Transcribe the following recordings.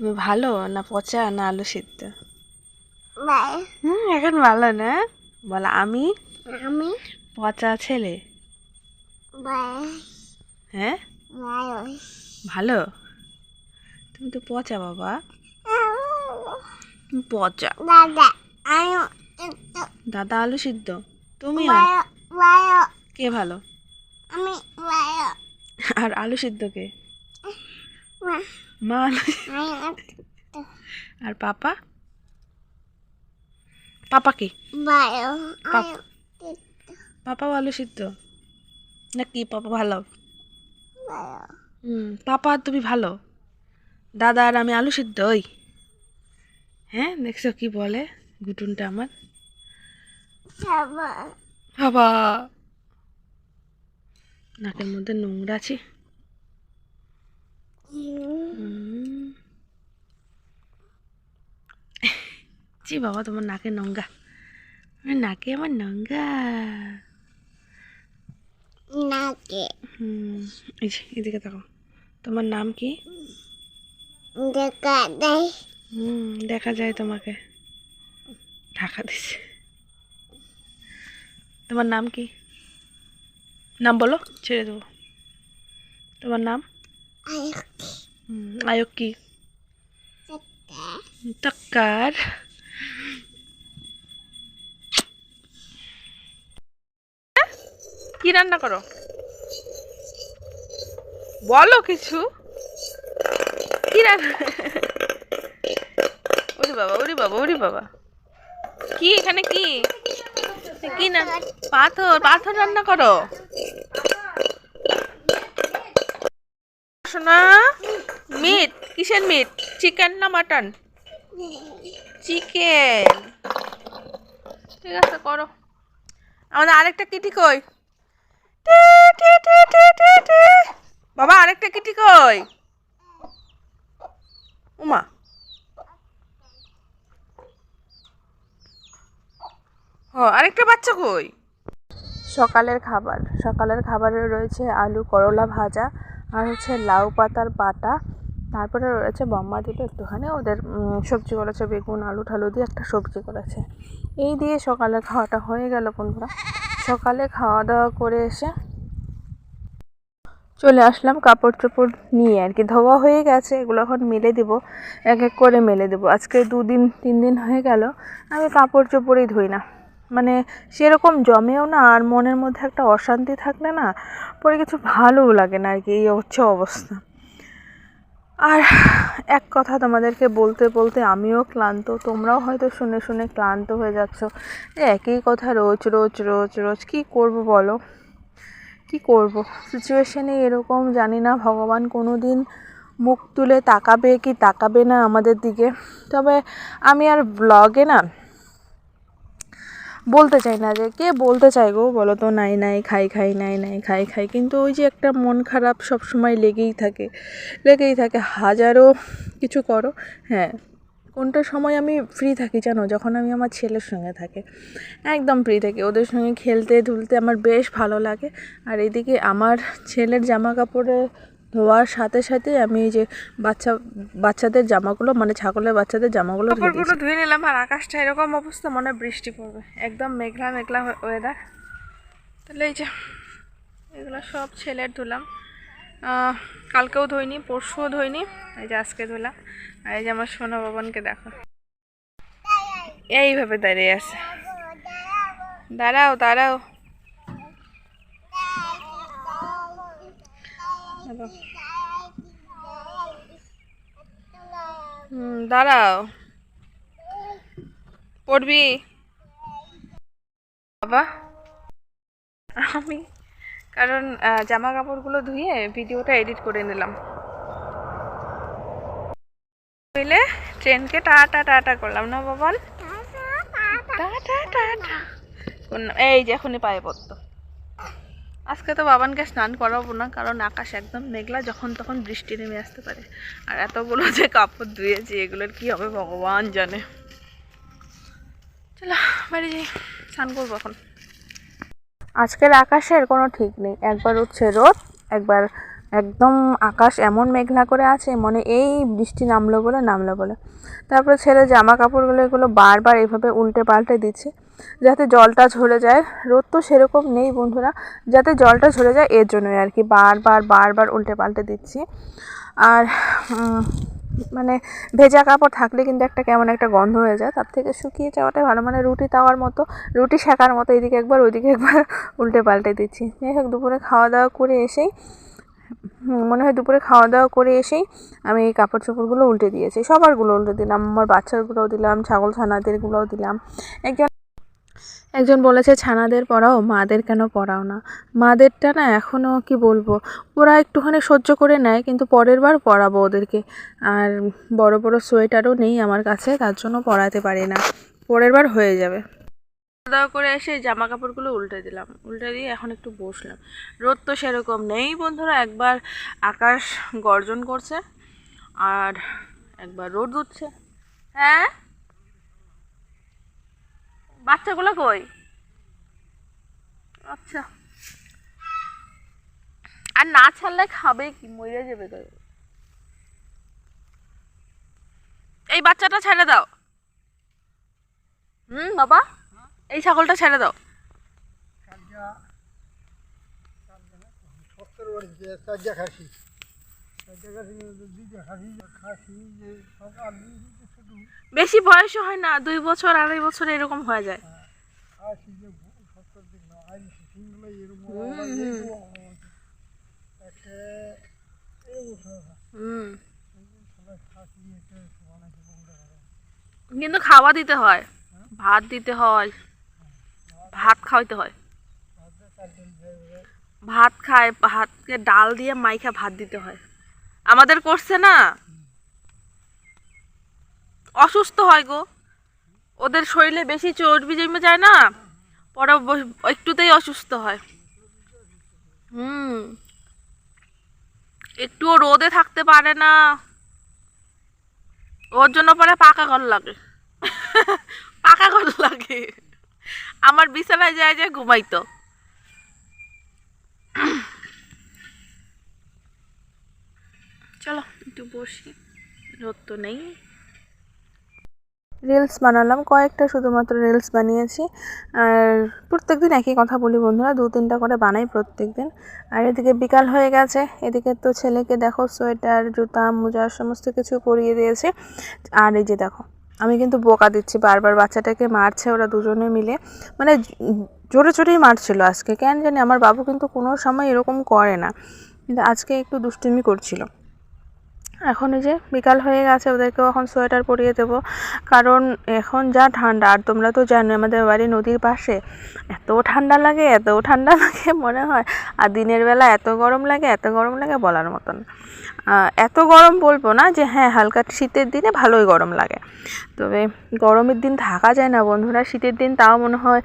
তুমি ভালো না পচা না আলু সিদ্ধ? হুম এখন ভালো না? বলো আমি? আমি। পচা ছেলে? হ্যাঁ? ভালো? তুমি তো পচা বাবা। পচা। দাদা দাদা আলু সিদ্ধ? তুমি কে ভালো? আমি আর আলু সিদ্ধ কে? মা আর পাপা? পাপা কি? পাপ- আলু সিদ্ধ? নাকি পাপা ভালো? হুম পাপা তুমি ভালো? দাদা আর আমি আলু সিদ্ধ ওই। হ্যাঁ দেখছ কি বলে গুটুনটা আমার? বাবা। নাকের মধ্যে নোংরা আছে। জি বাবা তোমার নাকে আমার নাকে আমার নোংরা নাকে। হুম এদিকে দেখো। তোমার নাম কি? দেখা দেয় হুম দেখা যায় তোমাকে। ঢাকা দিছে। তোমার নাম কি? নাম বলো ছেড়ে দেবো। তোমার নাম? আয়ক কি টাক্কার কি রান্না করো? বলো কিছু। কি রান্না? ওরে বাবা ওরে বাবা ওরে বাবা। কি এখানে কি? কি না পাথর পাথর রান্না করো। শোনা মিট কিসের মিট চিকেন না মাটন চিকেন ঠিক আছে, করো। আমাদের আরেকটা কিটি কই। বাবা, আরেকটা কিটি কই? উমা। ও আরেকটা বাচ্চা কই? সকালের খাবার। সকালের খাবারে রয়েছে আলু করলা ভাজা আর হচ্ছে লাউ পাতার বাটা, তারপরে রয়েছে বম্মা দিল একটুখানি, ওদের সবজি করেছে বেগুন, আলু ঠালু দিয়ে একটা সবজি করেছে। এই দিয়ে সকালে খাওয়াটা হয়ে গেল বন্ধুরা। সকালে খাওয়া দাওয়া করে এসে চলে আসলাম কাপড় চোপড় নিয়ে আর কি। ধোয়া হয়ে গেছে, এগুলো এখন মেলে দেবো, এক এক করে মেলে দেবো। আজকে দুদিন, তিন দিন হয়ে গেল, আমি কাপড় চোপড়ই ধুই না। মানে সেরকম জমেও না আর মনের মধ্যে একটা অশান্তি থাকলে না পরে কিছু ভালোও লাগে না আর কি এই হচ্ছে অবস্থা। আর এক কথা তোমাদেরকে বলতে বলতে আমিও ক্লান্ত, তোমরাও হয়তো শুনে শুনে ক্লান্ত হয়ে যাচ্ছ যে একই কথা রোজ রোজ রোজ রোজ কী করব বলো? কি করব? সিচুয়েশনে এরকম জানি না, ভগবান কোনো দিন মুখ তুলে তাকাবে কি তাকাবে না আমাদের দিকে। তবে আমি আর ব্লগে না বলতে চাই না যে কে বলতে চাই গো বলো তো, নাই নাই, খাই খাই, নাই নাই, খাই খাই। কিন্তু ওই যে একটা মন খারাপ সব সময় লেগেই থাকে লেগেই থাকে। হাজারো কিছু করো হ্যাঁ। কোনটা সময় আমি ফ্রি থাকি জানো? যখন আমি আমার ছেলের সঙ্গে থাকি। একদম ফ্রি থাকি। ওদের সঙ্গে খেলতে, ধুলতে আমার বেশ ভালো লাগে। আর এদিকে আমার ছেলের জামা কাপড়ে ধোয়ার সাথে সাথে আমি এই যে বাচ্চা বাচ্চাদের জামাগুলো মানে ছাগলের বাচ্চাদের জামাগুলো ধুয়ে ধুয়ে নিলাম আর আকাশটা এরকম অবস্থা মনে হয় বৃষ্টি পড়বে। একদম মেঘলা মেঘলা ওয়েদার তাহলে এই যে এগুলো সব ছেলের ধুলাম। কালকেও ধুইনি পরশুও ধুইনি। এই যে আজকে ধুলাম। আর এই যে আমার সোনা ভবনকে দেখো। এইভাবে দাঁড়িয়ে আছে। দাঁড়াও দাঁড়াও। দাঁড়াও। হুম দাঁড়াও। পড়বি? বাবা। আমি কারণ জামা কাপড়গুলো ধুয়ে ভিডিওটা এডিট করে নিলাম। বুঝলে ট্রেনকে টাটা টাটা করলাম না বাবা? Tata tata. কোন- এই যে এখনই পায়ে পড়তো। আজকে তো বাবানকে স্নান করাবো না, কারণ আকাশ একদম মেঘলা, যখন তখন বৃষ্টি নেমে আসতে পারে। আর এতগুলো যে কাপড় ধুয়েছি, এগুলোর কি হবে ভগবান জানে। চলো, বাড়ি যাই, স্নান করব এখন। আজকের আকাশের কোনো ঠিক নেই। একবার উঠছে রোদ, একবার একদম আকাশ এমন মেঘলা করে আছে, মনে এই বৃষ্টি নামলো বলে নামলো বলে। তারপরে ছেলে জামা কাপড়গুলো এগুলো বারবার এভাবে উল্টে পাল্টে দিচ্ছি। যাতে জলটা ঝরে যায়। রোদ তো সেরকম নেই বন্ধুরা। যাতে জলটা ঝরে যায় এর জন্যই আর কি বারবার বারবার উল্টে পাল্টে দিচ্ছি। আর মানে ভেজা কাপড় থাকলে কিন্তু একটা কেমন একটা গন্ধ হয়ে যায়। তার থেকে শুকিয়ে যাওয়াটাই ভালো। মানে রুটি তাওয়ার মতো, রুটি শেখার মতো এদিকে একবার, ওইদিকে একবার উল্টে পাল্টে দিচ্ছি। যাই হোক, দুপুরে খাওয়া দাওয়া করে এসেই মনে হয় দুপুরে খাওয়া দাওয়া করে এসেই আমি এই কাপড় চোপড়গুলো উল্টে দিয়েছি। সবারগুলো উল্টে দিলাম। আমার বাচ্চারগুলোও দিলাম ছাগল ছানাদেরগুলোও দিলাম। একজন একজন বলেছে, ছানাদের পড়াও, মাদের কেন পড়াও না? মাদেরটা না এখনও কি বলব, ওরা একটুখানি সহ্য করে নেয়, কিন্তু পরের বার পরাবো ওদেরকে। আর বড় বড় সোয়েটারও নেই আমার কাছে, তার জন্য পরাতে পারি না। পরের বার হয়ে যাবে। দাওয়া করে এসে জামা কাপড়গুলো উল্টে দিলাম। উল্টে দিয়ে এখন একটু বসলাম। রোদ তো সেরকম নেই বন্ধুরা, একবার আকাশ গর্জন করছে আর একবার রোদ উঠছে। হ্যাঁ? বাচ্চাগুলো কই আচ্ছা আর না ছাড়লে খাবে কি মরে যাবে এই বাচ্চাটা ছেড়ে দাও হুম বাবা এই ছাগলটা ছেড়ে দাও খাসি খাসি খাসি বেশি বয়স হয় না দুই বছর আড়াই বছর এরকম হয়ে যায়। কিন্তু খাওয়া দিতে হয় ভাত দিতে হয় ভাত খাওয়াইতে হয়। ভাত খায় ভাতকে ডাল দিয়ে মাইখা ভাত দিতে হয়। আমাদের করছে না। অসুস্থ হয় গো। ওদের শরীরে বেশি চর্বি জমে যায় না, পরে একটুতেই অসুস্থ হয়। হুম। একটুও রোদে থাকতে পারে না। ওর জন্য পরে পাকা ঘর লাগে। পাকা ঘর লাগে। আমার বিছানায় যায় যায় ঘুমাইতো। চলো, একটু বসি। রোদ তো নেই। রিলস বানালাম, কয়েকটা শুধুমাত্র রিলস বানিয়েছি। আর প্রত্যেক দিন একই কথা বলি বন্ধুরা, দু তিনটা করে বানাই প্রত্যেক দিন আর এদিকে বিকাল হয়ে গেছে, এদিকে তো ছেলেকে দেখো সোয়েটার, জুতা, মোজা, সমস্ত কিছু পরিয়ে দিয়েছে। আর এই যে দেখো, আমি কিন্তু বোকা দিচ্ছি, বারবার বাচ্চাটাকে মারছে ওরা দুজনে মিলে। মানে জোরে জোরেই মারছিল আজকে, কেন জানি আমার বাবু কিন্তু কোনো সময় এরকম করে না। কিন্তু আজকে একটু দুষ্টুমি করছিল। এখন এই যে বিকাল হয়ে গেছে, ওদেরকেও এখন সোয়েটার পরিয়ে দেবো। কারণ এখন যা ঠান্ডা, আর তোমরা তো জানো আমাদের বাড়ি নদীর পাশে। এত ঠান্ডা লাগে এত ঠান্ডা লাগে মনে হয়। আর দিনের বেলা এত গরম লাগে, এত গরম লাগে বলার মতন। এত গরম বলব না যে হ্যাঁ হালকা শীতের দিনে ভালোই গরম লাগে। তবে গরমের দিন থাকা যায় না বন্ধুরা, শীতের দিন তাও মনে হয়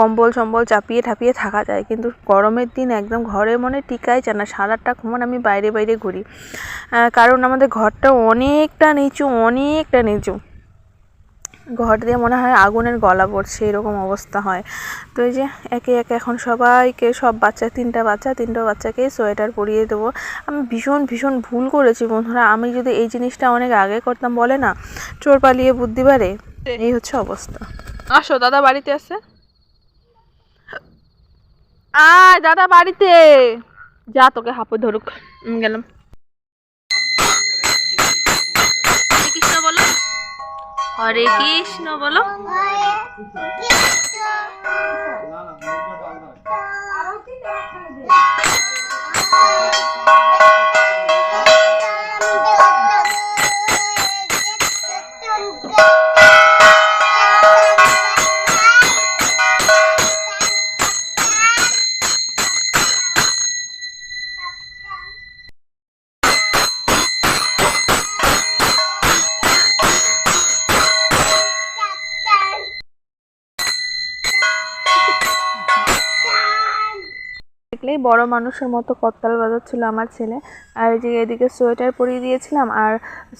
কম্বল সম্বল চাপিয়ে ঠাপিয়ে থাকা যায়, কিন্তু গরমের দিন একদম ঘরে মনে টিকাই যায় না, সারাটা ঘুমন আমি বাইরে বাইরে ঘুরি। কারণ আমাদের ঘরটা অনেকটা নিচু অনেকটা নিচু। ঘর দিয়ে মনে হয় আগুনের গলা পড়ছে এরকম অবস্থা হয়। তো এই যে একে একে এখন সবাইকে সব বাচ্চা তিনটা বাচ্চা তিনটা বাচ্চাকে সোয়েটার পরিয়ে দেবো। আমি ভীষণ ভীষণ ভুল করেছি বন্ধুরা। আমি যদি এই জিনিসটা অনেক আগে করতাম বলে না চোর পালিয়ে বুদ্ধি বাড়ে এই হচ্ছে অবস্থা। আসো দাদা বাড়িতে আছে? আয় দাদা বাড়িতে! যা তোকে হাঁপে ধরুক। গেলাম হরে কৃষ্ণ বলো হরে কৃষ্ণ বলো। দেখলেই বড় মানুষের মতো করতাল বাজাচ্ছিল আমার ছেলে। আর যে এদিকে সোয়েটার পরিয়ে দিয়েছিলাম, আর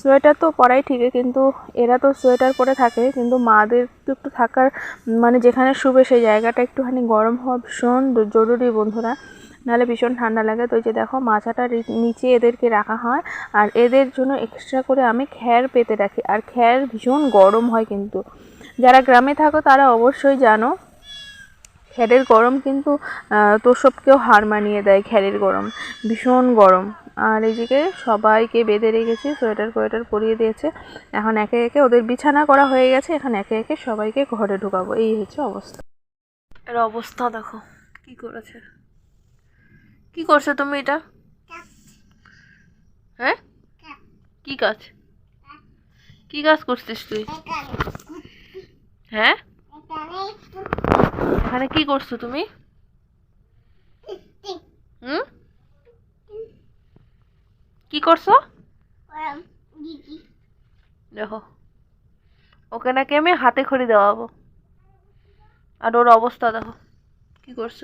সোয়েটার তো পরাই ঠিকই, কিন্তু এরা তো সোয়েটার পরে থাকে, কিন্তু মাদের তো একটু থাকার মানে যেখানে শুবে সেই জায়গাটা একটুখানি গরম হওয়া ভীষণ জরুরি বন্ধুরা। নাহলে ভীষণ ঠান্ডা লাগে। তো যে দেখো, মাছাটা নিচে এদেরকে রাখা হয়, আর এদের জন্য এক্সট্রা করে আমি খ্যার পেতে রাখি। আর খ্যার ভীষণ গরম হয় কিন্তু। যারা গ্রামে থাকো তারা অবশ্যই জানো খ্যারের গরম কিন্তু তোষবকেও হার মানিয়ে দেয় খ্যারের গরম ভীষণ গরম। আর এইদিকে সবাইকে বেঁধে রেখেছি সোয়েটার কোয়েটার পরিয়ে দিয়েছে। এখন একে একে ওদের বিছানা করা হয়ে গেছে এখন একে একে সবাইকে ঘরে ঢুকাবো। এই হচ্ছে অবস্থা। এর অবস্থা দেখো কি করেছে? কি করছ তুমি এটা? হ্যাঁ? কি কাজ? কি কাজ করছিস তুই? হ্যাঁ? এখানে কি করছ তুমি? হুম? কি করছ? দেখো। ওকে নাকি আমি হাতে খড়ি দেওয়াবো। আর ওর অবস্থা দেখো। কি করছ?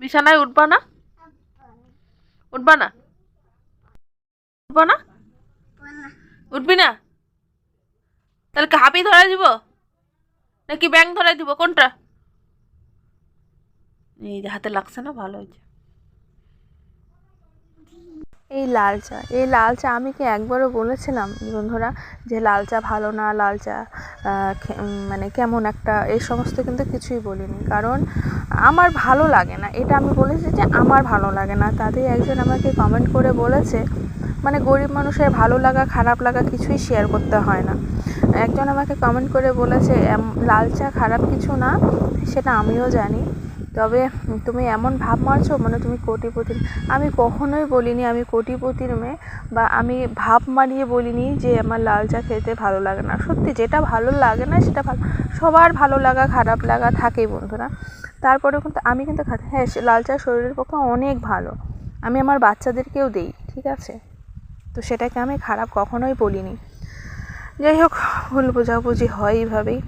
বিছানায় উঠবা না? উঠবা না? উঠবা না? উঠবি না? তাহলে হাপি ধরাই দিব? নাকি ব্যাং ধরাই দিব? কোনটা? এই হাতে লাগছে না, ভালো হয়েছে। এই লাল চা, এই লাল চা আমি কি একবারও বলেছিলাম বন্ধুরা যে লাল চা ভালো না, লাল চা মানে কেমন একটা, এই সমস্ত কিন্তু কিছুই বলিনি। কারণ আমার ভালো লাগে না। এটা আমি বলেছি যে আমার ভালো লাগে না। তাতেই একজন আমাকে কমেন্ট করে বলেছে মানে গরিব মানুষের ভালো লাগা, খারাপ লাগা কিছুই শেয়ার করতে হয় না। একজন আমাকে কমেন্ট করে বলেছে লাল চা খারাপ কিছু না, সেটা আমিও জানি। তবে তুমি এমন ভাব মারছো মানে তুমি কোটিপতির আমি কখনোই বলিনি আমি কোটিপতির মেয়ে বা আমি ভাব মারিয়ে বলিনি যে আমার লাল চা খেতে ভালো লাগে না। সত্যি যেটা ভালো লাগে না সেটা ভালো, সবার ভালো লাগা, খারাপ লাগা থাকেই বন্ধুরা। তারপরে কিন্তু আমি কিন্তু হ্যাঁ লাল চা শরীরের পক্ষে অনেক ভালো। আমি আমার বাচ্চাদেরকেও দিই, ঠিক আছে? তো সেটাকে আমি খারাপ কখনোই বলিনি। যাই হোক, ভুল বোঝাবুঝি হয় এইভাবেই।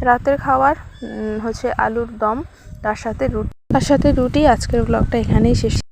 রাতের খাবার হচ্ছে আলুর দম। তার সাথে রুটি। তার সাথে রুটি আজকের ব্লগটা এখানেই শেষ।